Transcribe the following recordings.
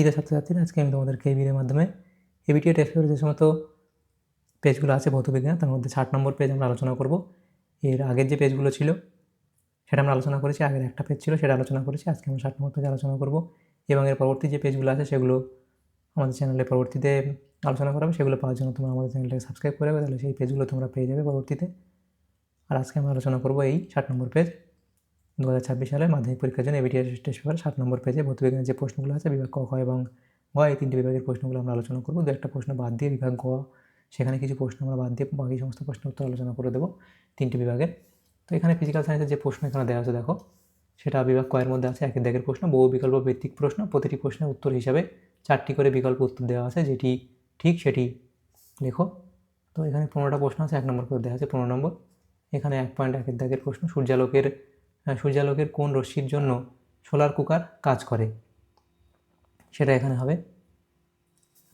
ঈদের ছাত্রছাত্রীরা, আজকে আমি তোমাদেরকে এই ভিডিওর মাধ্যমে এবিটিএ টেস্ট পেপারের যে সমস্ত পেজগুলো আছে ভৌতবিজ্ঞান, তার মধ্যে ষাট নম্বর পেজ আমরা আলোচনা করব। এর আগের যে পেজগুলো ছিল, সেটা আমরা আলোচনা করেছি, আগের একটা পেজ ছিল, সেটা আলোচনা করেছি, আজকে আমরা ষাট নম্বর পেজ আলোচনা করব। এবং এর পরবর্তী যে পেজগুলো আছে, সেগুলো আমাদের চ্যানেলে পরবর্তীতে আলোচনা করা হবে, সেগুলো পাওয়ার জন্য তোমরা আমাদের চ্যানেলটাকে সাবস্ক্রাইব করে তাহলে সেই পেজগুলো তোমরা পেয়ে যাবে পরবর্তীতে। আর আজকে আমরা আলোচনা করব এই ষাট নম্বর পেজ দু হাজার ছাব্বিশ সালে মাধ্যমিক পরীক্ষার জন্য এবিটিআর টেস্ট পেপার সাত নম্বর পেজে ভৌতবিজ্ঞানের যে প্রশ্নগুলো আছে, বিভাগ ক এবং গ, এই তিনটি বিভাগের প্রশ্নগুলো আমরা আলোচনা করব। দু একটা প্রশ্ন বাদ দিয়ে বিভাগ গ, সেখানে কিছু প্রশ্ন আমরা বাদ দিয়ে বাকি সমস্ত প্রশ্নের উত্তর আলোচনা করে দেবো তিনটি বিভাগের। তো এখানে ফিজিক্যাল সায়েন্সের যে প্রশ্ন এখানে দেওয়া আছে, দেখো, সেটা বিভাগ কয়ের মধ্যে আছে, একের দাগের প্রশ্ন, বহু বিকল্প ভিত্তিক প্রশ্ন, প্রতিটি প্রশ্নের উত্তর হিসাবে চারটি করে বিকল্প উত্তর দেওয়া আছে, যেটি ঠিক সেটি লেখো। তো এখানে পনেরোটা প্রশ্ন আছে, এক নম্বর করে দেওয়া আছে, পনেরো নম্বর। এখানে এক পয়েন্ট একের দাগের প্রশ্ন, সূর্যালোকের সূর্যালোকের কোন রশ্মির জন্য সোলার কুকার কাজ করে? সেটা এখানে হবে।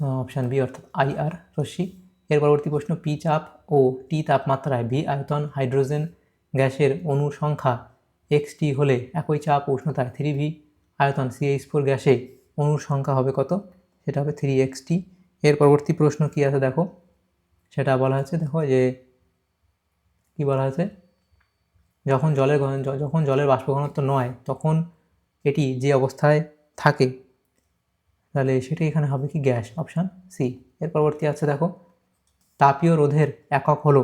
অপশান বি অর্থাৎ আই আর রশ্মি। এর পরবর্তী প্রশ্ন পি চাপ ও টি তাপমাত্রায় ভি আয়তন, হাইড্রোজেন, গ্যাসের অণুর সংখ্যা এক্স টি হলে একই চাপ উষ্ণতায় থ্রি ভি আয়তন সিএইচ ফোর গ্যাসে অণুর সংখ্যা হবে কত? সেটা হবে থ্রি এক্স টি এর পরবর্তী প্রশ্ন কী আছে দেখো? সেটা বলা হয়েছে দেখো যে কী বলা হয়েছে যখন জলের যখন জলের বাষ্প ঘনত্ব নয়, তখন এটি যে অবস্থায় থাকে, তাহলে সেটি এখানে হবে কি গ্যাস? Option C. এর পরবর্তী আছে দেখো, তাপীয় রোধের একক হলো,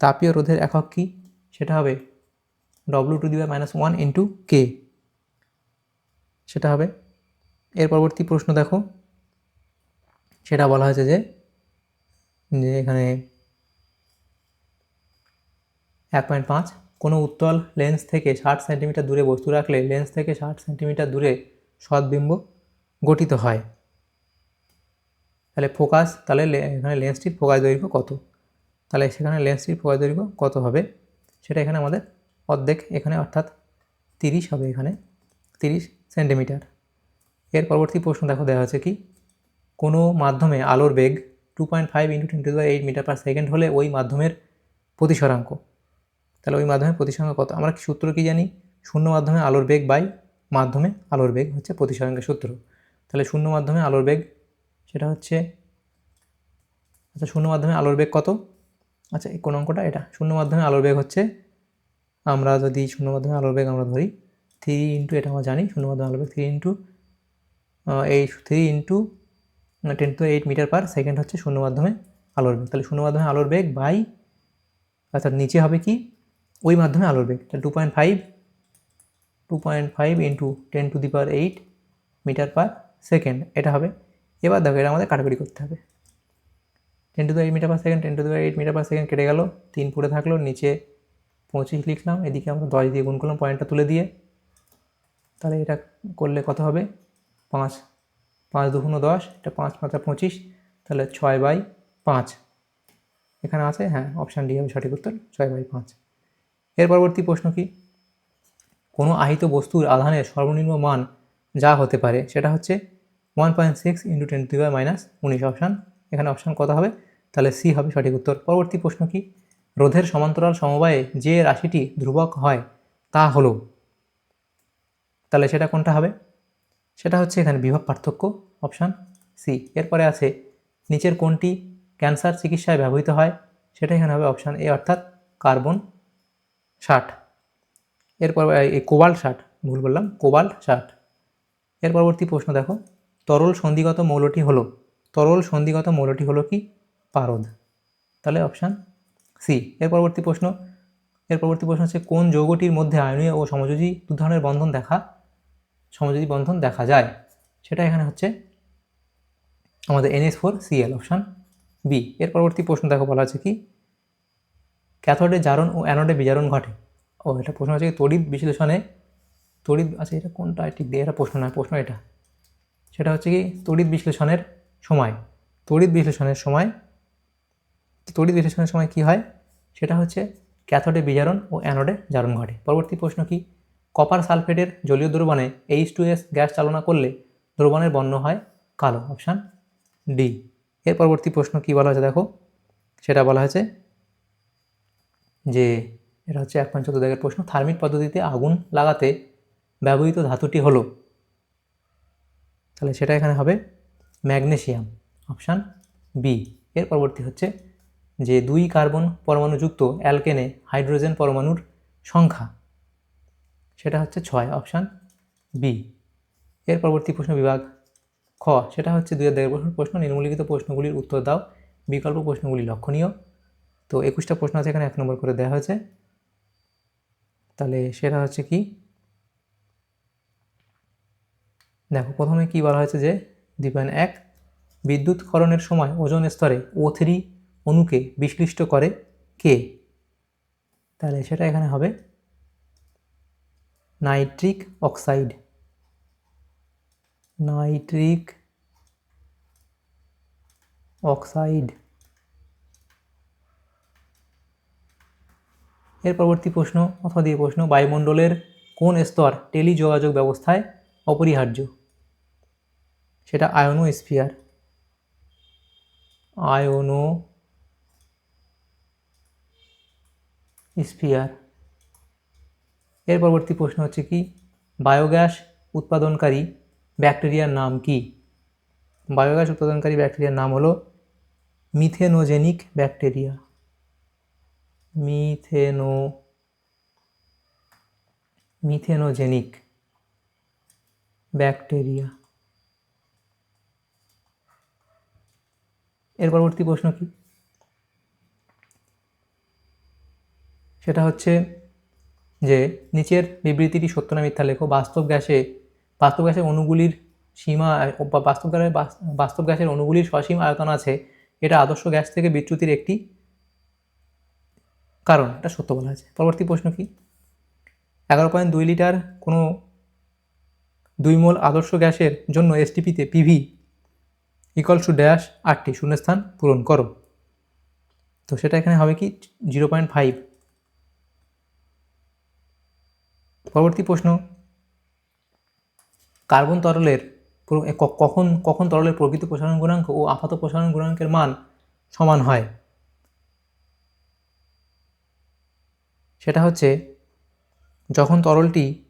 তাপীয় রোধের একক কি? সেটা হবে W to the minus one into K সেটা হবে, এর পরবর্তী প্রশ্ন দেখো, সেটা বলা হয়েছে যে যে এখানে এক পয়েন্ট পাঁচ কোনো উত্তল লেন্স থেকে ষাট সেন্টিমিটার দূরে বস্তু রাখলে লেন্স থেকে ষাট সেন্টিমিটার দূরে সদ্বিম্ব গঠিত হয়। তাহলে ফোকাস, তাহলে এখানে লেন্সটির ফোকাস দৈর্ঘ্য কত? তাহলে সেখানে লেন্সটির ফোকাস দৈর্ঘ্য কত হবে? সেটা এখানে আমাদের অর্ধেক, এখানে অর্থাৎ তিরিশ হবে এখানে, তিরিশ সেন্টিমিটার। এর পরবর্তী প্রশ্ন দেখো, দেওয়া হচ্ছে কি? কোনো মাধ্যমে আলোর বেগ two point five into ten eight meter per second হলে ওই মাধ্যমের প্রতিসরাঙ্ক। তাহলে ওই মাধ্যমে প্রতিসরাঙ্ক কত? আমরা সূত্র কি জানি? শূন্য মাধ্যমে আলোর বেগ বাই মাধ্যমে আলোর বেগ হচ্ছে প্রতিসরাঙ্কের সূত্র। তাহলে শূন্য মাধ্যমে আলোর বেগ সেটা হচ্ছে আচ্ছা শূন্য মাধ্যমে আলোর বেগ কত? আচ্ছা এই কোন অঙ্কটা এটা। শূন্য মাধ্যমে আলোর বেগ হচ্ছে, আমরা যদি শূন্য মাধ্যমে আলোর বেগ আমরা ধরি থ্রি ইন্টু এটা আমরা জানি, শূন্য মাধ্যমে আলোর বেগ থ্রি ইন্টু এই three into ten to eight meter per second হচ্ছে শূন্য মাধ্যমে আলোর বেগ। তাহলে শূন্য মাধ্যমে আলোর বেগ বাই, অর্থাৎ নিচে হবে কি? ওই মাধ্যমে আলোর বেগ তাহলে two point five two point five into ten to the power eight meter per second এটা হবে। এবার দেখো, এটা আমাদের কাটাকুটি করতে হবে। Ten to the eight meter per second ten to the eight meter per second কেটে গেল, তিন পুরে থাকল, নিচে পঁচিশ লিখলাম, এদিকে আমরা দশ দিয়ে গুণ করলাম পয়েন্টটা তুলে দিয়ে। তাহলে এটা করলে কত হবে? পাঁচ পাঁচ দুগুণ দশ, এটা পাঁচ পাঁচা পঁচিশ, তাহলে ছয় বাই পাঁচ। এখানে আছে? হ্যাঁ অপশান ডি হবে সঠিক উত্তর, ছয় বাই পাঁচ। এর পরবর্তী প্রশ্ন কি? কোনো আহিত বস্তুর আধানের সর্বনিম্ন মান যা হতে পারে সেটা হচ্ছে one point six into ten to minus উনিশ অপশান এখানে অপশান কত হবে? তাহলে সি হবে সঠিক উত্তর। পরবর্তী প্রশ্ন কি? রোধের সমান্তরাল সমবায়ে যে রাশিটি ধ্রুবক হয় তা হলো। তাহলে সেটা কোনটা হবে? সেটা হচ্ছে এখানে বিভব পার্থক্য অপশান সি এরপরে আছে নিচের কোনটি ক্যান্সার চিকিৎসায় ব্যবহৃত হয়? সেটা এখানে হবে অপশান এ অর্থাৎ কার্বন ষাট। এরপর, এই কোবাল্ট ষাট, ভুল বললাম কোবাল্ট ষাট। এর পরবর্তী প্রশ্ন দেখো। তরল সন্ধিগত মৌলটি হলো, তরল সন্ধিগত মৌলটি হলো কি? পারদ। তাহলে অপশান সি এর পরবর্তী প্রশ্ন, এর পরবর্তী প্রশ্ন হচ্ছে, কোন যৌগটির মধ্যে আয়নীয় ও সমযোজী দু ধরনের বন্ধন দেখা, সমযোজী বন্ধন দেখা যায়? সেটা এখানে হচ্ছে আমাদের NS four CL option B এর পরবর্তী প্রশ্ন দেখো, বলা আছে কি? ক্যাথোডে জারণ ও অ্যানোডে বিজারণ ঘটে। ও, এটা প্রশ্ন হচ্ছে তড়িৎ বিশ্লেষণে তড়িৎ আচ্ছা এটা কোনটা? ঠিক দিয়ে এটা প্রশ্ন নয় প্রশ্ন এটা। সেটা হচ্ছে কি? তড়িৎ বিশ্লেষণের সময়। তড়িৎ বিশ্লেষণের সময়, তড়িৎ বিশ্লেষণের সময় কি হয়? সেটা হচ্ছে ক্যাথোডে বিজারণ ও অ্যানোডে জারণ ঘটে। পরবর্তী প্রশ্ন কি? কপার সালফেটের জলীয় দ্রবণে এইচ টু এস গ্যাস চালনা করলে দ্রবণের বর্ণ হয় কালো। Option D. এর পরবর্তী প্রশ্ন কি বলা হয়েছে? দেখো, সেটা বলা হয়েছে যে এটা হচ্ছে এক চোদ্দ দাগের প্রশ্ন থার্মিক পদ্ধতিতে আগুন লাগাতে ব্যবহৃত ধাতুটি হলো? তাহলে সেটা এখানে হবে ম্যাগনেশিয়াম অপশান বি এর পরবর্তী হচ্ছে যে দুই কার্বন পরমাণুযুক্ত অ্যালকেনে হাইড্রোজেন পরমাণুর সংখ্যা, সেটা হচ্ছে ছয়, অপশান বি এর পরবর্তী প্রশ্ন বিভাগ খ। সেটা হচ্ছে দুই হাজার প্রশ্ন প্রশ্ন নিম্নলিখিত প্রশ্নগুলির উত্তর দাও, বিকল্প প্রশ্নগুলি লক্ষণীয়। তো একুশটা প্রশ্ন আছে এখানে, এক নম্বর করে দেওয়া হয়েছে। তাহলে সেটা হচ্ছে কি? দেখো, প্রথমে কি বলা হয়েছে যে দুই পয়েন্ট এক বিদ্যুৎকরণের সময় ওজন স্তরে ও থ্রি অণুকে বিশ্লিষ্ট করে কে? তাহলে সেটা এখানে হবে নাইট্রিক অক্সাইড। Nitric oxide. এর পরবর্তী প্রশ্ন অথবা দিয়ে প্রশ্ন, বায়ুমণ্ডলের কোন স্তর টেলিযোগাযোগ ব্যবস্থায় অপরিহার্য? সেটা আয়নো স্ফিয়ার আয়নো স্ফিয়ার এর পরবর্তী প্রশ্ন হচ্ছে কি, বায়োগ্যাস উৎপাদনকারী ব্যাকটেরিয়ার নাম কি? বায়োগ্যাস উৎপাদনকারী ব্যাকটেরিয়ার নাম হলো methanogenic bacteria. Methano, methanogenic bacteria. এর পরবর্তী প্রশ্ন কি? সেটা হচ্ছে যে, নিচের বিবৃতিটি সত্য না মিথ্যা লেখো। বাস্তব গ্যাসে, বাস্তব গ্যাসের অণুগুলির সীমা বাস্তব গ্যাসের বাস্তব গ্যাসের অণুগুলির সসীম আয়তন আছে। এটা আদর্শ গ্যাস থেকে বিচ্যুতির একটি কারণ, এটা সত্য বলা আছে পরবর্তী প্রশ্ন কি? এগারো পয়েন্ট দুই লিটার কোনো দুই মোল আদর্শ গ্যাসের জন্য এসটিপিতে পিভি ইকল টু ড্যাশ আটটি শূন্যস্থান পূরণ করো। তো সেটা এখানে হবে কি? জিরো পয়েন্ট ফাইভ পরবর্তী প্রশ্ন, কার্বন তরলের কখন কখন তরলের প্রকৃত প্রসারণ গুণাঙ্ক ও আপাত প্রসারণ গুণাঙ্কের মান সমান হয়? হচ্ছে যখন তরলটি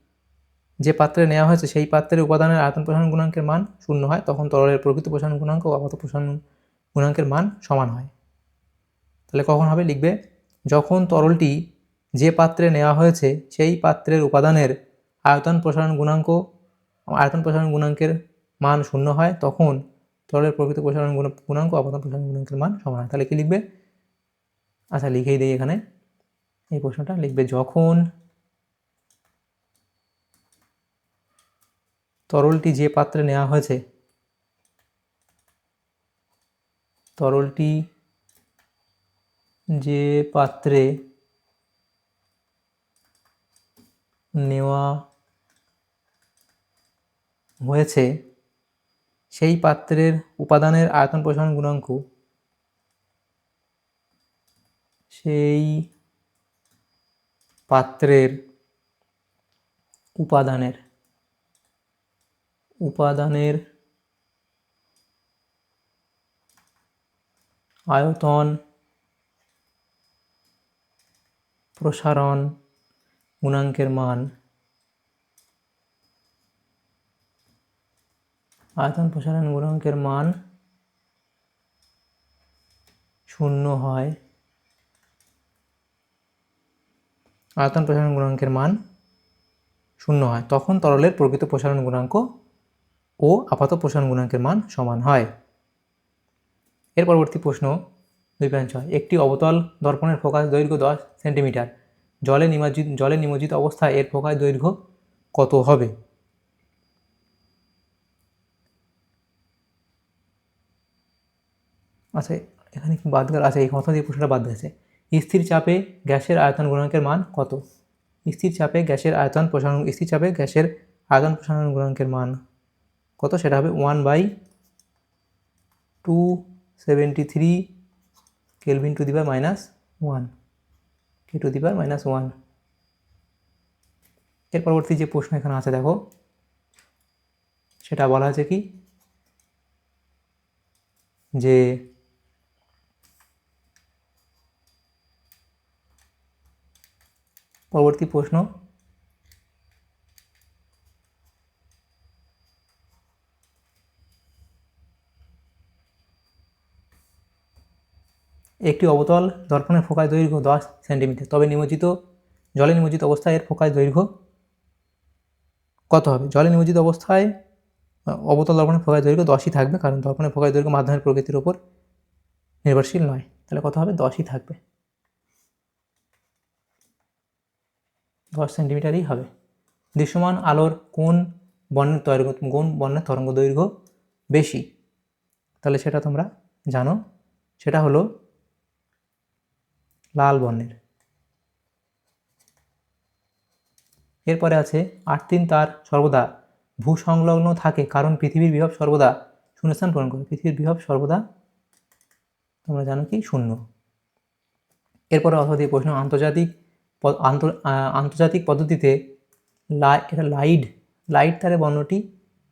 যে পাত্রে নেওয়া হয়েছে সেই পাত্রের উপাদানের আয়তন প্রসারণ গুণাঙ্কের মান শূন্য হয়, তখন তরলের প্রকৃত প্রসারণ গুণাঙ্ক ও আপাত প্রসারণ গুণাঙ্কের মান সমান হয়। তাহলে কখন হবে? লিখবে, যখন তরলটি যে পাত্রে নেওয়া হয়েছে সেই পাত্রের উপাদানের আয়তন প্রসারণ গুণাঙ্ক, আয়তন প্রসারণ গুণাঙ্কের মান শূন্য হয়, তখন তরলের প্রকৃত প্রসারণ গুণ- গুণাঙ্ক আপাতন প্রসারণ গুণাঙ্কের মান সমান হয়। তাহলে কি লিখবে? আচ্ছা লিখেই দিই এখানে। এই প্রশ্নটা লিখবে যখন তরলটি যে পাত্রে নেওয়া হয়েছে, তরলটি যে পাত্রে নেওয়া হয়েছে, সেই পাত্রের উপাদানের আয়তন প্রসারণ গুণাঙ্ক, সেই পাত্রের উপাদানের উপাদানের আয়তন প্রসারণ গুণাঙ্কের মান আয়তন প্রসারণ গুণাঙ্কের মান শূন্য হয়। আয়তন প্রসারণ গুণাঙ্কের মান শূন্য হয়, তখন তরলের প্রকৃত প্রসারণ গুণাঙ্ক ও আপাত প্রসারণ গুণাঙ্কের মান সমান হয়। এর পরবর্তী প্রশ্ন দুই পয়েন্ট ছয়, একটি অবতল দর্পণের ফোকাস দৈর্ঘ্য দশ সেন্টিমিটার, জলে নিমজ্জিত জলে নিমজ্জিত অবস্থায় এর ফোকাস দৈর্ঘ্য কত হবে? আচ্ছা এখানে কি বাদ গেল? আচ্ছা এই কথা দিয়ে প্রশ্নটা বাদ গেছে। স্থির চাপে গ্যাসের আয়তন গুণাঙ্কের মান কত? স্থির চাপে গ্যাসের আয়তন প্রসারণ, স্থির চাপে গ্যাসের আয়তন প্রসারণ গুণাঙ্কের মান কত? সেটা হবে one by two seventy three kelvin to the minus one K to the minus ওয়ানের পরবর্তী যে প্রশ্ন এখানে আছে, দেখো। সেটা বলা আছে কি? যে পরবর্তী প্রশ্ন। একটি অবতল দর্পণের ফোকায় দৈর্ঘ্য দশ সেন্টিমিটার, তবে নিমজ্জিত, জলে নিমজ্জিত অবস্থায় এর ফোকায় দৈর্ঘ্য কত হবে? জলে নিমজ্জিত অবস্থায় অবতল দর্পণের ফোকায় দৈর্ঘ্য দশই থাকবে, কারণ দর্পণের ফোকায় দৈর্ঘ্য মাধ্যমের প্রকৃতির ওপর নির্ভরশীল নয়। তাহলে কত হবে? দশই থাকবে। দশ সেন্টিমিটারই হবে। দৃশ্যমান আলোর কোন বর্ণের তরঙ্গ, কোন বর্ণের তরঙ্গ দৈর্ঘ্য বেশি? তাহলে সেটা তোমরা জানো। সেটা হলো লাল বর্ণের। এরপরে আছে, আট তিন তার সর্বদা ভূসংলগ্ন থাকে কারণ পৃথিবীর বিভব সর্বদা শূন্যস্থান পূরণ করে। পৃথিবীর বিভব সর্বদা তোমরা জানো কি? শূন্য। এরপরে অথবা প্রশ্ন, আন্তর্জাতিক আন্তর্জাতিক পদ্ধতিতে লাই এটা লাইড লাইট তারের বর্ণটি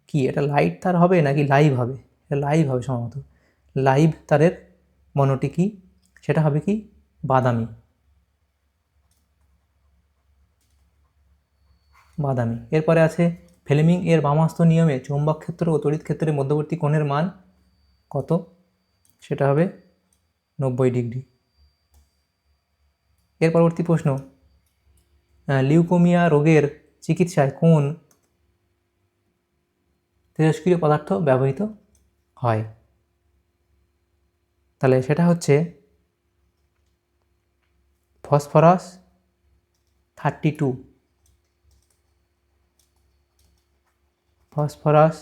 কি? এটা লাইট তার হবে নাকি লাইভ হবে? এটা লাইভ হবে সম্ভবত। লাইভ তারের বর্ণটি কি? সেটা হবে কি? বাদামি। বাদামি। এরপরে আছে ফ্লেমিং এর বামাস্ত নিয়মে চৌম্বক ক্ষেত্র ও তড়িৎ ক্ষেত্রের মধ্যবর্তী কোণের মান কত? সেটা হবে নব্বই ডিগ্রি। এর পরবর্তী প্রশ্ন লিউকোমিয়া রোগের চিকিৎসায় কোন তেজস্ক্রিয় পদার্থ ব্যবহৃত হয়? তাহলে সেটা হচ্ছে phosphorus thirty two. Phosphorus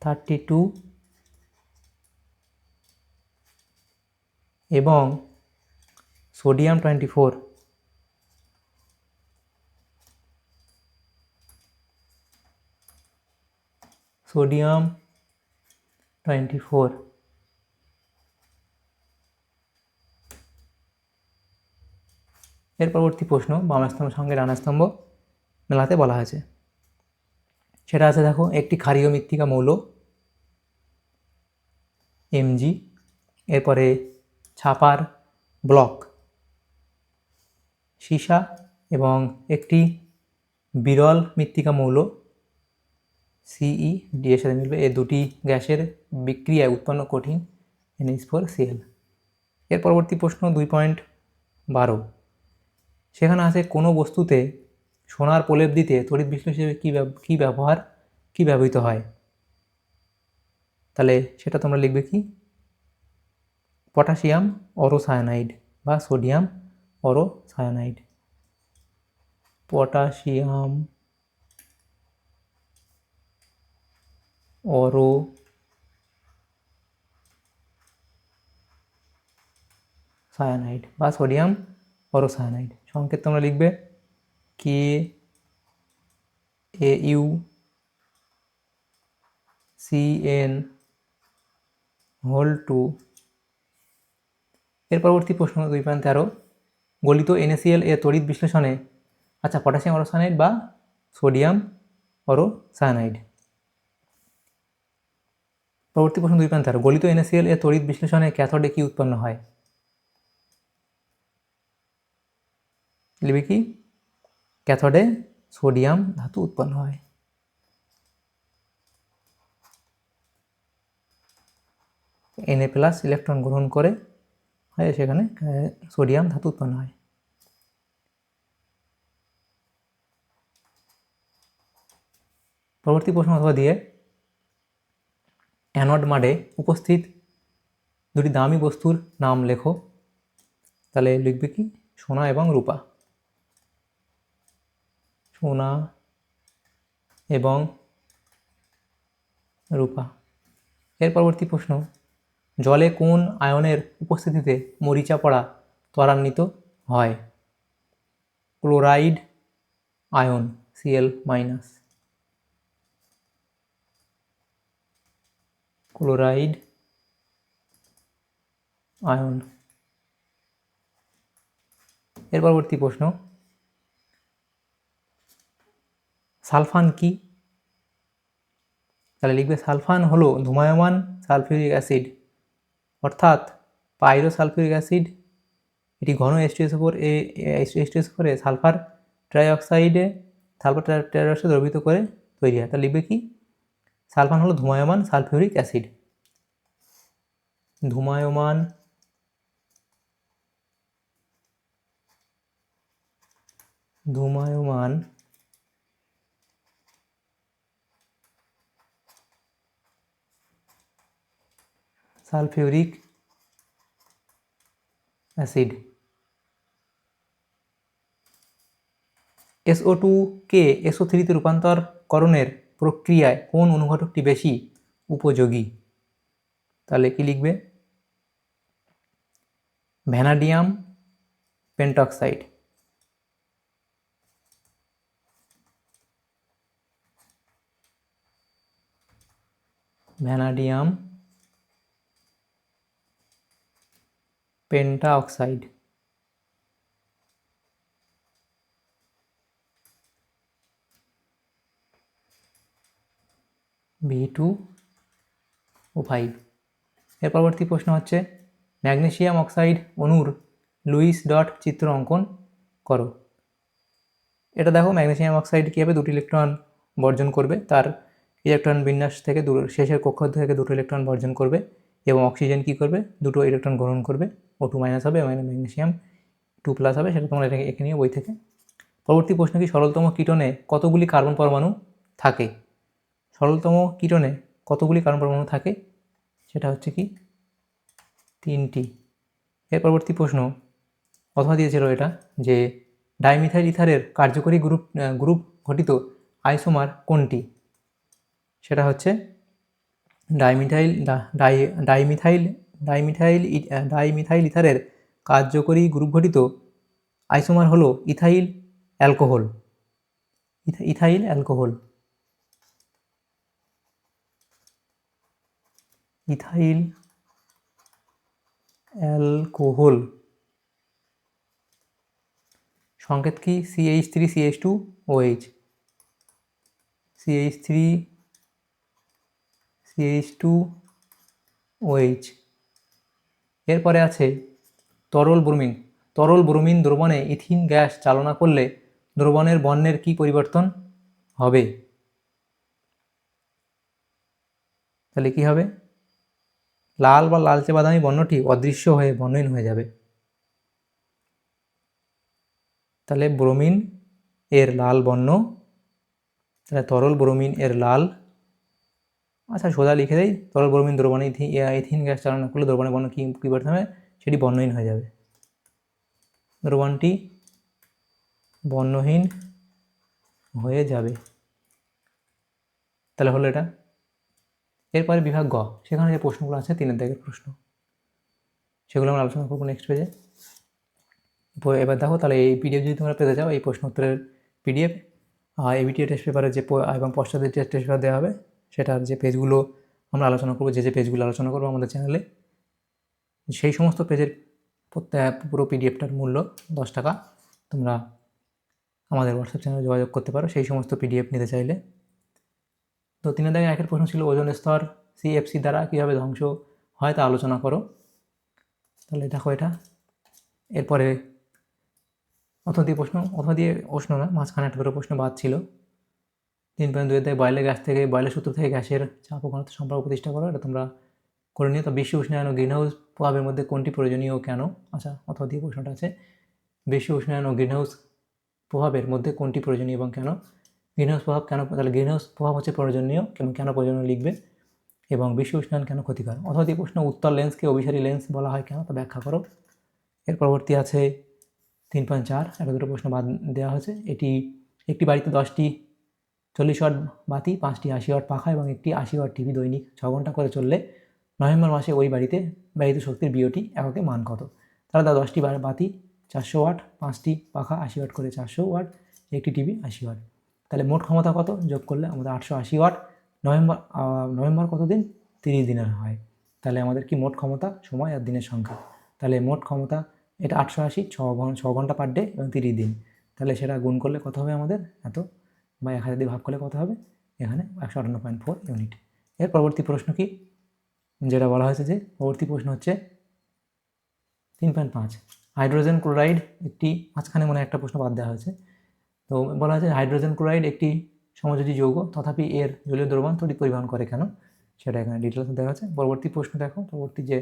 thirty two এবং sodium twenty four. Twenty four. এর পরবর্তী প্রশ্ন বাম স্তম্ভের সঙ্গে ডান স্তম্ভ মেলাতে বলা হয়েছে। সেটা আছে, দেখো, একটি ক্ষারীয় মৃত্তিকা মৌল, এমজি, এরপরে ছাপার ব্লক, সীসা এবং একটি বিরল মৃত্তিকা মৌল সিই ডি এর সাথে মিলবে। এই দুটি গ্যাসের বিক্রিয়ায় উৎপন্ন কঠিন এনএইচ ফোর সিএল এর পরবর্তী প্রশ্ন দুই পয়েন্ট বারো। সেখানে আছে কোনো বস্তুতে সোনার প্রলেপ দিতে তড়িৎ বিশ্লেষণ কী কী ব্যবহার, কী ব্যবহৃত হয়? তাহলে সেটা তোমরা লিখবে কি? পটাশিয়াম, অরোসায়ানাইড বা sodium, aurocyanide. Potassium auro. Cyanide বা সোডিয়াম অরোসায়ানাইড সংকেত তোমরা লিখবে কে A U C N whole two এর পরবর্তী প্রশ্ন দুই পয়েন্ট তেরো। গলিত এনএসিএল এর তড়িৎ বিশ্লেষণে আচ্ছা পটাশিয়াম অরোসায়ানাইড বা সোডিয়াম অরোসায়ানাইড পরবর্তী প্রশ্ন দুই পয়েন্ট গলিত এনএসিএল এর তড়িৎ বিশ্লেষণে ক্যাথোডে কি উৎপন্ন হয়। লিখবে কি? ক্যাথোডে সোডিয়াম ধাতু উৎপন্ন হয়। এনএ প্লাস ইলেকট্রন গ্রহণ করে, হয় সেখানে সোডিয়াম ধাতু উৎপন্ন হয়। পরবর্তী প্রশ্ন অথবা দিয়ে অ্যানড মাডে উপস্থিত দুটি দামি বস্তুর নাম লেখো। তাহলে লিখবে কি? সোনা এবং রূপা। সোনা এবং রূপা। এর পরবর্তী প্রশ্ন, জলে কোন আয়নের উপস্থিতিতে মরিচা পড়া ত্বরান্বিত হয়? Chloride ion CL minus chloride, ion. এর পরবর্তী প্রশ্ন, সালফান কি? তাহলে লিখবে সালফান হলো ধুমায়মান সালফিউরিক অ্যাসিড, অর্থাৎ পাইরো সালফিউরিক অ্যাসিড, এটি ঘন এসটিএস ওপর এ এসটিএস সালফার ট্রাইঅক্সাইডে, সালফার ট্রাইঅক্সাইড দ্রবীভূত করে তৈরি হয়। তা লিখবে কি? সালফান হলো ধুমায়মান সালফিউরিক অ্যাসিড। ধুমায়মান ধুমায়মান সালফিউরিক অ্যাসিড। এসও টু কে এসও থ্রিতে রূপান্তরকরণের প্রক্রিয়ায় কোন অনুঘটকটি বেশি উপযোগী? তাহলে কি লিখবে? Vanadium pentoxide. Vanadium pentaoxide V two O five এর পরবর্তী প্রশ্ন হচ্ছে, ম্যাগনেসিয়াম অক্সাইড অণুর লুইস ডট চিত্র অঙ্কন করো। এটা দেখো, ম্যাগনেসিয়াম অক্সাইড কীভাবে দুটি ইলেকট্রন বর্জন করবে, তার ইলেকট্রন বিন্যাস থেকে দু শেষের কক্ষ থেকে দুটো ইলেকট্রন বর্জন করবে এবং অক্সিজেন কী করবে, দুটো ইলেকট্রন গ্রহণ করবে, ও টু মাইনাস হবে, এবং ম্যাগনেসিয়াম টু প্লাস হবে, সেটা তোমরা এখানে বই থেকে। পরবর্তী প্রশ্ন কি, সরলতম কীটনে কতগুলি কার্বন পরমাণু থাকে? সরলতম কীটনে কতগুলি কার্বন পরমাণু থাকে? সেটা হচ্ছে কি? তিনটি। এর পরবর্তী প্রশ্ন অথবা দিয়েছিল এটা যে ডাইমিথাইল ইথারের কার্যকরী গ্রুপ গ্রুপ ঘটিত আইসোমার কোনটি? সেটা হচ্ছে dimethyl di, dimethyl dimethyl dimethyl ইথারের কার্যকরী গ্রুপ ঘটিত আইসোমার হলো ethyl alcohol. Ethyl alcohol. Ethyl alcohol. সংকেত কি? CH three CH two OH CH three CH two OH এরপরে আছে তরল ব্রোমিন। তরল ব্রোমিন দ্রবণে ইথিন গ্যাস চালনা করলে দ্রবণের বর্ণের কি পরিবর্তন হবে? তাহলে কি হবে? লাল বা লালচে বাদামি বর্ণটি অদৃশ্য হয়ে বর্ণহীন হয়ে যাবে। তাহলে ব্রোমিন এর লাল বর্ণ, তাহলে তরল ব্রোমিন এর লাল। আচ্ছা সোজা লিখে দেই, তরল ব্রোমিন দ্রবণে ইথি- ইথিন গ্যাস চালনা করলে দ্রবণের বর্ণ কী কী হবে? সেটি বর্ণহীন হয়ে যাবে। দ্রবণটি বর্ণহীন হয়ে যাবে। তাহলে হলো এটা। এরপরে বিভাগ গ, সেখানে যে প্রশ্নগুলো আছে তিনের দাগের প্রশ্ন। সেগুলো আমরা আলোচনা করব নেক্সট পেজে এবার দেখো তাহলে এই পিডিএফ যদি তোমরা পেতে চাও, এই প্রশ্ন উত্তরের পিডিএফ আর এবিটিএ টেস্ট পেপারে যে এবং পশ্চাতের যে টেস্ট পেপার দেওয়া হবে, সেটার যে পেজগুলো আমরা আলোচনা করব, যে যে পেজগুলো আলোচনা করব আমাদের চ্যানেলে সেই সমস্ত পেজের পুরো পিডিএফটার মূল্য দশ টাকা। তোমরা আমাদের হোয়াটসঅ্যাপ চ্যানেলে যোগাযোগ করতে পারো, সেই সমস্ত পিডিএফ নিতে চাইলে। তো তিনের দাগে একের প্রশ্ন ছিল ওজন স্তর সিএফসি দ্বারা কীভাবে ধ্বংস হয় তা আলোচনা করো। তাহলে দেখো এটা। এরপরে অথবা দিয়ে প্রশ্ন, অথবা দিয়ে প্রশ্ন না, মাঝখানে একটা করে প্রশ্ন বাদ ছিল। তিন পয়েন্ট দুই থেকে বয়লের গ্যাস থেকে, বয়লের সূত্র থেকে গ্যাসের চাপ ও ঘনত্ব সম্পর্ক প্রতিষ্ঠা করো, এটা তোমরা করে নিও। তো বিশ্ব উষ্ণায়ন ও গ্রিনহাউস প্রভাবের মধ্যে কোনটি প্রয়োজনীয় কেন? আচ্ছা অথবা দিয়ে প্রশ্নটা আছে। বিশ্ব উষ্ণায়ন ও গ্রিনহাউস প্রভাবের মধ্যে কোনটি প্রয়োজনীয় এবং কেন? গ্রিনহাউস প্রভাব কেন তাহলে গ্রিন হাউস প্রভাব হচ্ছে প্রয়োজনীয় কেন কেন প্রয়োজনীয় লিখবে? এবং বিশ্ব উষ্ণায়ন কেন ক্ষতিকর? অথবা দিয়ে প্রশ্ন উত্তর লেন্সকে অভিসারী লেন্স বলা হয় কেন তা ব্যাখ্যা করো। এর পরবর্তী আছে তিন পয়েন্ট চার। একটা দুটো প্রশ্ন বাদ দেওয়া হয়েছে। এটি একটি বাড়িতে দশটি, চল্লিশ ওয়াট বাতি, পাঁচটি আশি ওয়াট পাখা এবং একটি আশি ওয়াট টিভি দৈনিক ছ ঘণ্টা করে চললে নভেম্বর মাসে ওই বাড়িতে ব্যয়িত শক্তির বিওটি এককে মান কত? তাহলে দাও দশটি বাতি চারশো ওয়াট, পাঁচটি পাখা আশি ওয়াট করে চারশো ওয়াট, একটি টিভি আশি ওয়াট। তাহলে মোট ক্ষমতা কত? যোগ করলে আমাদের আটশো আশি ওয়াট। নভেম্বর নভেম্বর কত দিন তিরিশ দিনের হয়। তাহলে আমাদের কি মোট ক্ষমতা? সময় আর দিনের সংখ্যা। তাহলে মোট ক্ষমতা, এটা আটশো আশি, ছ ঘণ্টা ছ ঘণ্টা পার ডে এবং তিরিশ দিন। তাহলে সেটা গুণ করলে কত হবে আমাদের? এত। বা এক হাজার দিয়ে ভাগ করলে কত হবে? এখানে একশো আটান্ন পয়েন্ট ফোর ইউনিট এর পরবর্তী প্রশ্ন কি? যেটা বলা হয়েছে যে, পরবর্তী প্রশ্ন হচ্ছে তিন পয়েন্ট পাঁচ। হাইড্রোজেন ক্লোরাইড একটি মাঝখানে মনে একটা প্রশ্ন বাদ দেওয়া হয়েছে। তো বলা হয়েছে হাইড্রোজেন ক্লোরাইড একটি সমযোজী যৌগ, তথাপি এর জলীয় দ্রবণ তড়িৎ পরিবহন করে কেন? সেটা এখানে ডিটেলস দেওয়া আছে। পরবর্তী প্রশ্ন দেখো, পরবর্তী যে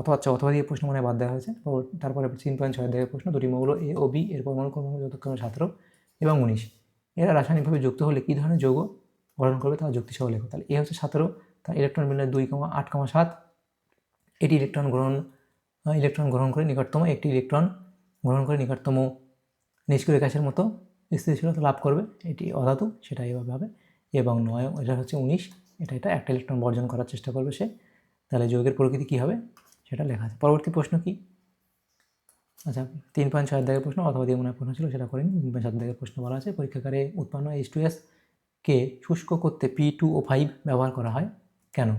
অথবা অথবা দিয়ে প্রশ্ন মানে বাদ দেওয়া হয়েছে। তারপরে তিন পয়েন্ট ছয় দেওয়ার প্রশ্ন, দুটি মৌল এ ও বি এর পরমাণু ক্রমাঙ্ক যথাক্রমে সতেরো এবং উনিশ। এরা রাসায়নিকভাবে যুক্ত হলে কী ধরনের যৌগ গঠন করবে? তা যুক্তিসহ লেখো। তাহলে এ হচ্ছে সতেরো তার ইলেকট্রন মিলে দুই কমা আট কমা সাত। এটি ইলেকট্রন গ্রহণ ইলেকট্রন গ্রহণ করে নিকটতম, একটি ইলেকট্রন গ্রহণ করে নিকটতম নিষ্ক্রিয় গ্যাসের মতো স্থিতিশীলতা লাভ করবে। এটি অধাতু, সেটা এভাবে হবে। এবং নয়, এটা হচ্ছে উনিশ, এটা এটা একটা ইলেকট্রন বর্জন করার চেষ্টা করবে সে। তাহলে যৌগের প্রকৃতি কী হবে? সেটা লেখা আছে। পরবর্তী প্রশ্ন কী? আচ্ছা তিন পয়েন্ট ছয় দাগের প্রশ্ন অথবা দিয়ে মনে প্রশ্ন ছিল, সেটা করিনি। তিন পয়েন্ট সাত দাগের প্রশ্ন বলা আছে। পরীক্ষাগারে উৎপন্ন এইচ টু এস কে শুষ্ক করতে পি টু ও ফাইভ ব্যবহার করা হয় কেন?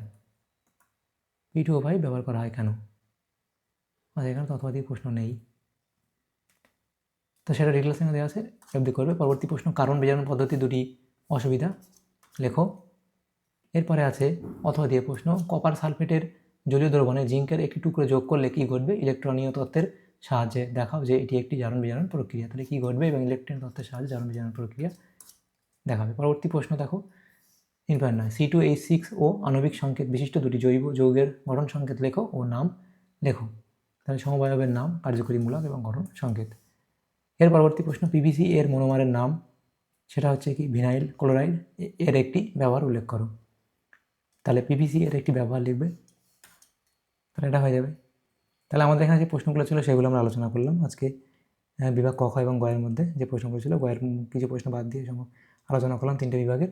পি টু ও ফাইভ ব্যবহার করা হয় কেন? আচ্ছা এখানে তো দিয়ে প্রশ্ন নেই। তো সেটা সঙ্গে দেওয়া আছে। অবধি করবে। পরবর্তী প্রশ্ন, কারণ বেজানোর পদ্ধতি দুটি, অসুবিধা। লেখো। এরপরে আছে অথবা দিয়ে প্রশ্ন, কপার সালফেটের জলীয় দ্রবণে জিঙ্কের একটি টুকরো যোগ করলে কী ঘটবে? ইলেকট্রনীয় তত্ত্বের সাহায্যে দেখাও যে এটি একটি জারণ বিজারণ প্রক্রিয়া। তাহলে কী ঘটবে? এবং ইলেকট্রন তত্ত্বের সাহায্যে জারণ বিজারণ প্রক্রিয়া দেখাবে। পরবর্তী প্রশ্ন দেখো। পয়েন্ট নয়। C two H six O আণবিক সংকেত বিশিষ্ট দুটি জৈব যৌগের গঠন সংকেত লেখো ও নাম লেখো। তাহলে সমবায়বের নাম কার্যকরী মূলক এবং গঠন সংকেত। এর পরবর্তী প্রশ্ন পিভিসি এর মনোমারের নাম, সেটা হচ্ছে কি ভিনাইল ক্লোরাইড এর একটি ব্যবহার উল্লেখ করো। তাহলে পিভিসি এর একটি ব্যবহার লিখবে, তাহলে এটা হয়ে যাবে। তাহলে আমাদের এখানে যে প্রশ্নগুলো ছিল, সেগুলো আমরা আলোচনা করলাম। আজকে বিভাগ ক, খ এবং গয়ের মধ্যে যে প্রশ্নগুলো ছিল গয়ের কিছু প্রশ্ন বাদ দিয়ে আলোচনা করলাম তিনটে বিভাগের।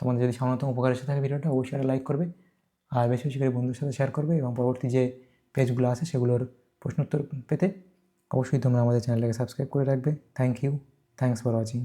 তোমাদের যদি সামান্যতম উপকার এসে থাকে ভিডিওটা, অবশ্যই লাইক করবে। আর বেশি বেশি করে বন্ধুর সাথে শেয়ার করবে এবং পরবর্তী যে পেজগুলো আছে, সেগুলোর প্রশ্নোত্তর পেতে অবশ্যই তোমরা আমাদের চ্যানেলটাকে সাবস্ক্রাইব করে রাখবে। Thank you thanks for watching